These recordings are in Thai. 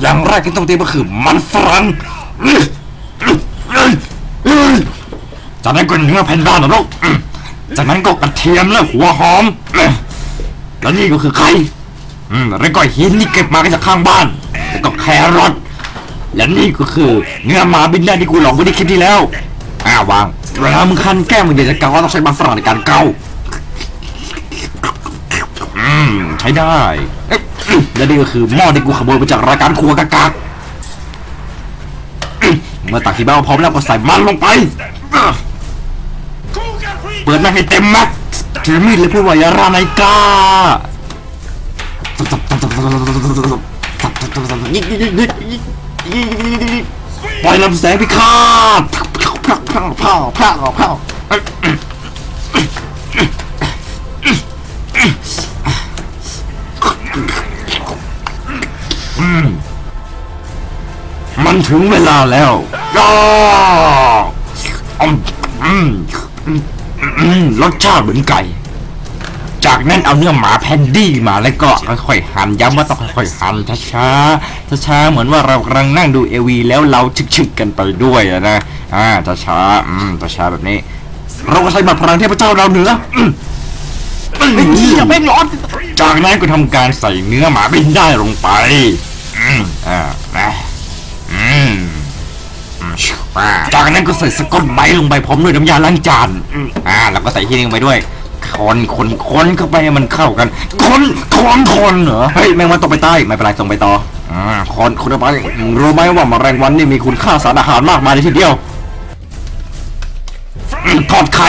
อย่างแรกที่ต้องเตรียมก็คือมันฝรั่งจากนั้นก็เนื้อแพนด้านรกจากนั้นก็กระเทียมและหัวหอม แล้วนี่ก็คือไข่แล้วก็หินที่เก็บมาจากข้างบ้าน แล้วก็แครอท และนี่ก็คือเนื้อหมาบินได้ที่กูหลอกไว้ในคลิปที่แล้วอ่าวางเวลามึงคันแก้มมึงอยากจะเกาต้องใช้มันฝรั่งในการเกาอืมใช้ได้ และนี่ก็คือหม้อที่กูขโมยมาจากรายการครัวกากาเมื่อตักที่บ้านพร้อมแล้วก็ใส่มันลงไปเปิดแม่งให้เต็มแม็กซ์ถือมีดเลยพูดว่าอย่าราในกาปล่อยลำแสงพิฆาตพร่าพร่าพร่าพร่าพร่า มันถึงเวลาแล้วย่าอืมอืมอืมอืมรสชาติเหมือนไก่ จากนั้นเอาเนื้อหมาแพนดี้มาแล้วก็ค่อยๆหั่นย้ำว่าต้องค่อยๆหั่นช้าๆช้าๆเหมือนว่าเรากำลังนั่งดูเอวีแล้วเราชึกๆกันไปด้วยอะนะอ่าช้าๆอืมช้าๆแบบนี้ เราก็ใช้บัตรพลังเทพเจ้าเราวเหนืออืมเหี้ยแม่งร้อน จากนั้นก็ทำการใส่เนื้อหมาบินได้ลงไป อืมอ่านะอืมอืมอ่า จากนั้นก็ใส่สกอตไบรท์ลงไปพร้อมด้วยน้ำยาล้างจานอืมอ่าแล้วก็ใส่ที่นี่ลงไปด้วยคนคนคนเข้าไปให้มันเข้ากัน คนคนคนเหรอเฮ้ยแมงวันตกไปใต้ไม่เป็นไรส่งไปต่ออ่าคนคนเข้าไปมึงรู้ไหมว่าแมลงวันนี่มีคุณค่าสารอาหารมากมายเลยทีเดียวอืมทอดไข่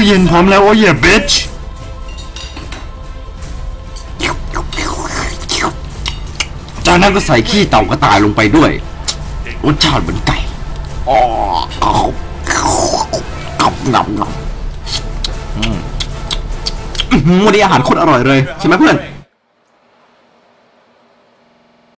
ตู้เย็นพร้อมแล้ว โอ้ยบิชจากนั้นก็ใส่ขี้เต่ากระต่ายลงไปด้วยรสชาติเหมือนไก่อ๋อกับงับงับอืมอื้อหือวันนี้อาหารโคตรอร่อยเลย ใช่ไหมเพื่อน